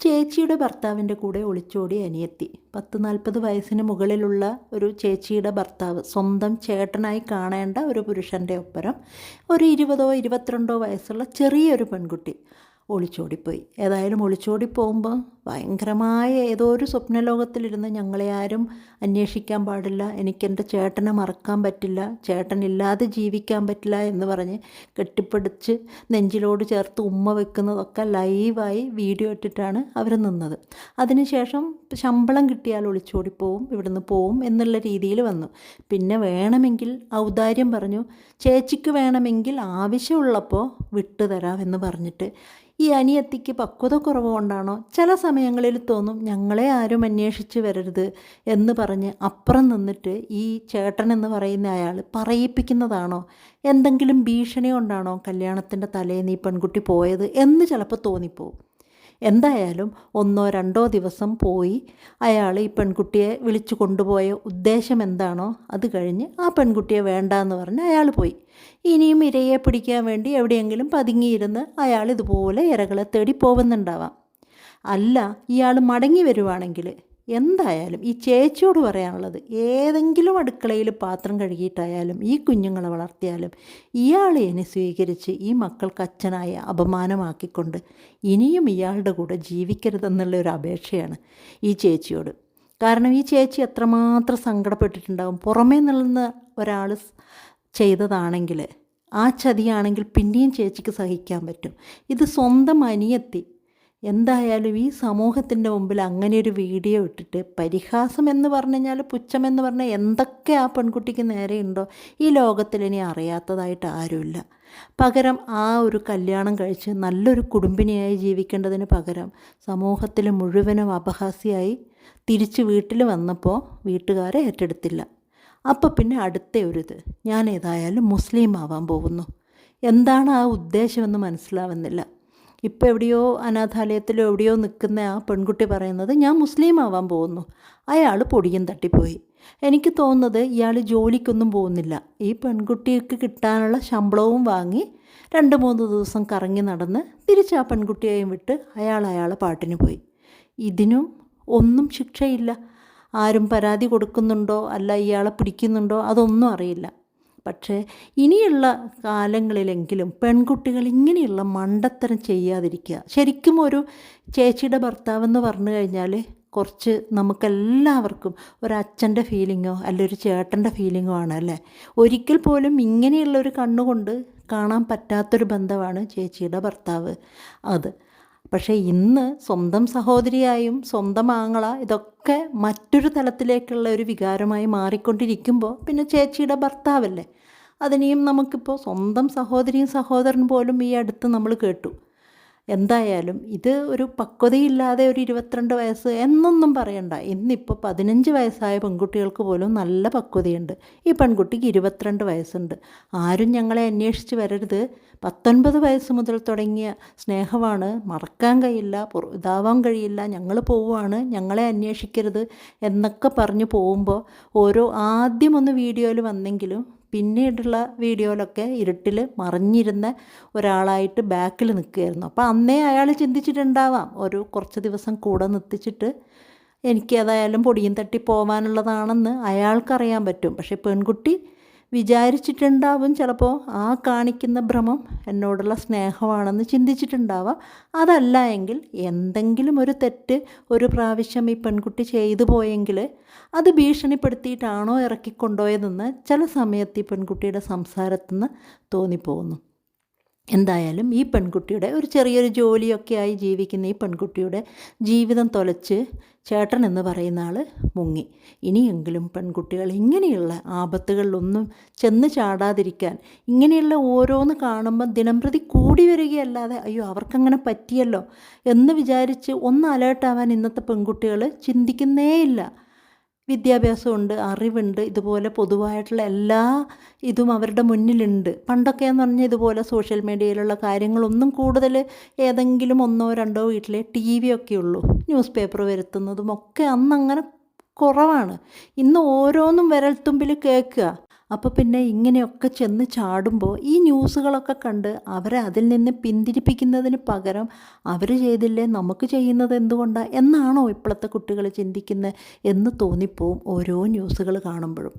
ചേച്ചിയുടെ ഭർത്താവിന്റെ കൂടെ ഒളിച്ചോടി അനിയത്തി. പത്ത് നാൽപ്പത് വയസ്സിന് മുകളിലുള്ള ഒരു ചേച്ചിയുടെ ഭർത്താവ് സ്വന്തം ചേട്ടനായി കാണേണ്ട ഒരു പുരുഷന്റെ ഒപ്പരം ഒരു ഇരുപതോ ഇരുപത്തിരണ്ടോ വയസ്സുള്ള ചെറിയൊരു പെൺകുട്ടി ഒളിച്ചോടിപ്പോയി. ഏതായാലും ഒളിച്ചോടി പോകുമ്പോൾ ഭയങ്കരമായ ഏതോ ഒരു സ്വപ്നലോകത്തിലിരുന്ന് ഞങ്ങളെ ആരും അന്വേഷിക്കാൻ പാടില്ല. എനിക്കെന്റെ ചേട്ടനെ മറക്കാൻ പറ്റില്ല. ചേട്ടനില്ലാതെ ജീവിക്കാൻ പറ്റില്ല എന്ന് പറഞ്ഞ് കെട്ടിപ്പിടിച്ച് നെഞ്ചിലോട് ചേർത്ത് ഉമ്മ വെക്കുന്നതൊക്കെ ലൈവായി വീഡിയോ ഇട്ടിട്ടാണ് അവർ നിന്നത്. അതിനുശേഷം ശമ്പളം കിട്ടിയാൽ ഒളിച്ചോടിപ്പോവും ഇവിടുന്ന് പോവും എന്നുള്ള രീതിയിൽ വന്നു. പിന്നെ വേണമെങ്കിൽ ഔദാര്യം പറഞ്ഞു ചേച്ചിക്ക് വേണമെങ്കിൽ ആവശ്യമുള്ളപ്പോൾ വിട്ടുതരാം എന്ന് പറഞ്ഞിട്ട് ഈ അനിയത്തിക്ക് പക്വത കുറവ് കൊണ്ടാണോ ചില സമയങ്ങളിൽ തോന്നും ഞങ്ങളെ ആരും അന്വേഷിച്ച് വരരുത് എന്ന് പറഞ്ഞ് അപ്പുറം നിന്നിട്ട് ഈ ചേട്ടൻ എന്ന് പറയുന്ന അയാൾ പറയിപ്പിക്കുന്നതാണോ? എന്തെങ്കിലും ഭീഷണി കൊണ്ടാണോ കല്യാണത്തിന്റെ തലേന്ന് ഈ പെൺകുട്ടി പോയത് എന്ന് ചിലപ്പോൾ തോന്നിപ്പോവും. എന്തായാലും ഒന്നോ രണ്ടോ ദിവസം പോയി അയാൾ ഈ പെൺകുട്ടിയെ വിളിച്ചു കൊണ്ടുപോയ ഉദ്ദേശം എന്താണോ അത് കഴിഞ്ഞ് ആ പെൺകുട്ടിയെ വേണ്ട എന്ന് പറഞ്ഞ് അയാൾ പോയി. ഇനിയും ഇരയെ പിടിക്കാൻ വേണ്ടി എവിടെയെങ്കിലും പതുങ്ങിയിരുന്ന് അയാൾ ഇതുപോലെ ഇരകളെ തേടി പോകുന്നുണ്ടാവാം. അല്ല ഇയാൾ മടങ്ങി വരുവാണെങ്കിൽ എന്തായാലും ഈ ചേച്ചിയോട് പറയാനുള്ളത് ഏതെങ്കിലും അടുക്കളയിൽ പാത്രം കഴുകിയിട്ടായാലും ഈ കുഞ്ഞുങ്ങളെ വളർത്തിയാലും ഇയാൾ എന്നെ സ്വീകരിച്ച് ഈ മക്കൾക്ക് അച്ഛനായ അപമാനമാക്കിക്കൊണ്ട് ഇനിയും ഇയാളുടെ കൂടെ ജീവിക്കരുതെന്നുള്ള ഒരു അപേക്ഷയാണ് ഈ ചേച്ചിയോട്. കാരണം ഈ ചേച്ചി എത്രമാത്രം സങ്കടപ്പെട്ടിട്ടുണ്ടാകും പുറമേ നിന്ന് ഒരാൾ ചെയ്തതാണെങ്കിൽ ആ ചതിയാണെങ്കിൽ പിന്നെയും ചേച്ചിക്ക് സഹിക്കാൻ പറ്റും. ഇത് സ്വന്തം അനിയത്തി എന്തായാലും ഈ സമൂഹത്തിന്റെ മുമ്പിൽ അങ്ങനെ ഒരു വീഡിയോ ഇട്ടിട്ട് പരിഹാസം എന്ന് പറഞ്ഞു കഴിഞ്ഞാൽ പുച്ഛമെന്ന് പറഞ്ഞാൽ എന്തൊക്കെ ആ പെൺകുട്ടിക്ക് നേരെയുണ്ടോ ഈ ലോകത്തിൽ ഇനി അറിയാത്തതായിട്ട് ആരുമില്ല. പകരം ആ ഒരു കല്യാണം കഴിച്ച് നല്ലൊരു കുടുംബിനിയായി ജീവിക്കേണ്ടതിന് പകരം സമൂഹത്തിൽ മുഴുവനും അപഹാസ്യമായി തിരിച്ച് വീട്ടിൽ വന്നപ്പോൾ വീട്ടുകാരെ ഏറ്റെടുത്തില്ല. അപ്പോൾ പിന്നെ അടുത്ത ഒരു ഇത് ഞാൻ ഏതായാലും മുസ്ലിം ആവാൻ പോകുന്നു. എന്താണ് ആ ഉദ്ദേശമെന്ന് മനസ്സിലാവുന്നില്ല. ഇപ്പോൾ എവിടെയോ അനാഥാലയത്തിലോ എവിടെയോ നിൽക്കുന്ന ആ പെൺകുട്ടി പറയുന്നത് ഞാൻ മുസ്ലിം ആവാൻ പോകുന്നു. അയാൾ പൊടിയും തട്ടിപ്പോയി. എനിക്ക് തോന്നുന്നത് ഇയാൾ ജോലിക്കൊന്നും പോകുന്നില്ല. ഈ പെൺകുട്ടിക്ക് കിട്ടാനുള്ള ശമ്പളവും വാങ്ങി രണ്ട് മൂന്ന് ദിവസം കറങ്ങി നടന്ന് തിരിച്ച് ആ പെൺകുട്ടിയെയും വിട്ട് അയാൾ അയാളെ പാട്ടിന് പോയി. ഇതിനും ഒന്നും ശിക്ഷയില്ല. ആരും പരാതി കൊടുക്കുന്നുണ്ടോ? അല്ല ഇയാളെ പിടിക്കുന്നുണ്ടോ? അതൊന്നും അറിയില്ല. പക്ഷേ ഇനിയുള്ള കാലങ്ങളിലെങ്കിലും പെൺകുട്ടികൾ ഇങ്ങനെയുള്ള മണ്ടത്തരം ചെയ്യാതിരിക്കുക. ശരിക്കും ഒരു ചേച്ചിയുടെ ഭർത്താവ് എന്ന് പറഞ്ഞു കഴിഞ്ഞാൽ കുറച്ച് നമുക്കെല്ലാവർക്കും ഒരച്ഛന്റെ ഫീലിങ്ങോ അല്ലെ ഒരു ചേട്ടന്റെ ഫീലിങ്ങോ ആണ് അല്ലേ? ഒരിക്കൽ പോലും ഇങ്ങനെയുള്ള ഒരു കണ്ണുകൊണ്ട് കാണാൻ പറ്റാത്തൊരു ബന്ധമാണ് ചേച്ചിയുടെ ഭർത്താവ്. അത് പക്ഷേ ഇന്ന് സ്വന്തം സഹോദരിയായും സ്വന്തം ആങ്ങള ഇതൊക്കെ മറ്റൊരു തലത്തിലേക്കുള്ള ഒരു വികാരമായി മാറിക്കൊണ്ടിരിക്കുമ്പോൾ പിന്നെ ചേച്ചിയുടെ ഭർത്താവല്ലേ? അതിനെയും നമുക്കിപ്പോൾ സ്വന്തം സഹോദരിയും സഹോദരൻ പോലും ഈ അടുത്ത് നമ്മൾ കേട്ടു. എന്തായാലും ഇത് ഒരു പക്വതയില്ലാതെ ഒരു ഇരുപത്തിരണ്ട് വയസ്സ് എന്നൊന്നും പറയണ്ട. ഇന്നിപ്പോൾ പതിനഞ്ച് വയസ്സായ പെൺകുട്ടികൾക്ക് പോലും നല്ല പക്വതയുണ്ട്. ഈ പെൺകുട്ടിക്ക് ഇരുപത്തിരണ്ട് വയസ്സുണ്ട്. ആരും ഞങ്ങളെ അന്വേഷിച്ച് വരരുത്. പത്തൊൻപത് വയസ്സ് മുതൽ തുടങ്ങിയ സ്നേഹമാണ്. മറക്കാൻ കഴിയില്ല ഇതാവാൻ കഴിയില്ല. ഞങ്ങൾ പോവുകയാണ് ഞങ്ങളെ അന്വേഷിക്കരുത് എന്നൊക്കെ പറഞ്ഞു പോകുമ്പോൾ ഓരോ ആദ്യമൊന്ന് വീഡിയോയിൽ വന്നെങ്കിലും പിന്നീടുള്ള വീഡിയോയിലൊക്കെ ഇരുട്ടിൽ മറിഞ്ഞിരുന്ന ഒരാളായിട്ട് ബാക്കിൽ നിൽക്കുകയായിരുന്നു. അപ്പോൾ അന്നേ അയാൾ ചിന്തിച്ചിട്ടുണ്ടാവാം ഒരു കുറച്ച് ദിവസം കൂടെ നിർത്തിച്ചിട്ട് എനിക്ക് ഏതായാലും പൊടിയും തട്ടി പോവാനുള്ളതാണെന്ന് അയാൾക്കറിയാൻ പറ്റും. പക്ഷേ പെൺകുട്ടി വിചാരിച്ചിട്ടുണ്ടാവും ചിലപ്പോൾ ആ കാണിക്കുന്ന ഭ്രമം എന്നോടുള്ള സ്നേഹമാണെന്ന് ചിന്തിച്ചിട്ടുണ്ടാവാം. അതല്ല എങ്കിൽ എന്തെങ്കിലും ഒരു തെറ്റ് ഒരു പ്രാവശ്യം ഈ പെൺകുട്ടി ചെയ്തു പോയെങ്കിൽ അത് ഭീഷണിപ്പെടുത്തിയിട്ടാണോ ഇറക്കിക്കൊണ്ടുപോയതെന്ന് ചില സമയത്ത് ഈ പെൺകുട്ടിയുടെ സംസാരത്തുനിന്ന് തോന്നിപ്പോകുന്നു. എന്തായാലും ഈ പെൺകുട്ടിയുടെ ഒരു ചെറിയൊരു ജോലിയൊക്കെ ആയി ജീവിക്കുന്ന ഈ പെൺകുട്ടിയുടെ ജീവിതം തൊലച്ച് ചേട്ടൻ എന്ന് പറയുന്ന ആൾ മുങ്ങി. ഇനിയെങ്കിലും പെൺകുട്ടികൾ ഇങ്ങനെയുള്ള ആപത്തുകളിലൊന്നും ചെന്ന് ചാടാതിരിക്കാൻ ഇങ്ങനെയുള്ള ഓരോന്ന് കാണുമ്പോൾ ദിനംപ്രതി കൂടി വരികയല്ലാതെ അയ്യോ അവർക്കങ്ങനെ പറ്റിയല്ലോ എന്ന് വിചാരിച്ച് ഒന്ന് അലേർട്ടാവാൻ ഇന്നത്തെ പെൺകുട്ടികൾ ചിന്തിക്കുന്നേയില്ല. വിദ്യാഭ്യാസമുണ്ട് അറിവുണ്ട് ഇതുപോലെ പൊതുവായിട്ടുള്ള എല്ലാ ഇതും അവരുടെ മുന്നിലുണ്ട്. പണ്ടൊക്കെയെന്ന് പറഞ്ഞാൽ ഇതുപോലെ സോഷ്യൽ മീഡിയയിലുള്ള കാര്യങ്ങളൊന്നും കൂടുതൽ ഏതെങ്കിലും ഒന്നോ രണ്ടോ വീട്ടിലെ ടി വി ഒക്കെ ഉള്ളൂ. ന്യൂസ് പേപ്പർ വരുത്തുന്നതും ഒക്കെ അന്നങ്ങനെ കുറവാണ്. ഇന്ന് ഓരോന്നും വിരൽത്തുമ്പിൽ കേൾക്കുക. അപ്പോൾ പിന്നെ ഇങ്ങനെയൊക്കെ ചെന്ന് ചാടുമ്പോൾ ഈ ന്യൂസുകളൊക്കെ കണ്ട് അവരെ അതിൽ നിന്ന് പിന്തിരിപ്പിക്കുന്നതിന് പകരം അവർ ചെയ്തില്ലേ നമുക്ക് ചെയ്യുന്നത് എന്തുകൊണ്ടാണ് എന്നാണോ ഇപ്പോഴത്തെ കുട്ടികൾ ചിന്തിക്കുന്നത് എന്ന് തോന്നിപ്പോവും ഓരോ ന്യൂസുകൾ കാണുമ്പോഴും.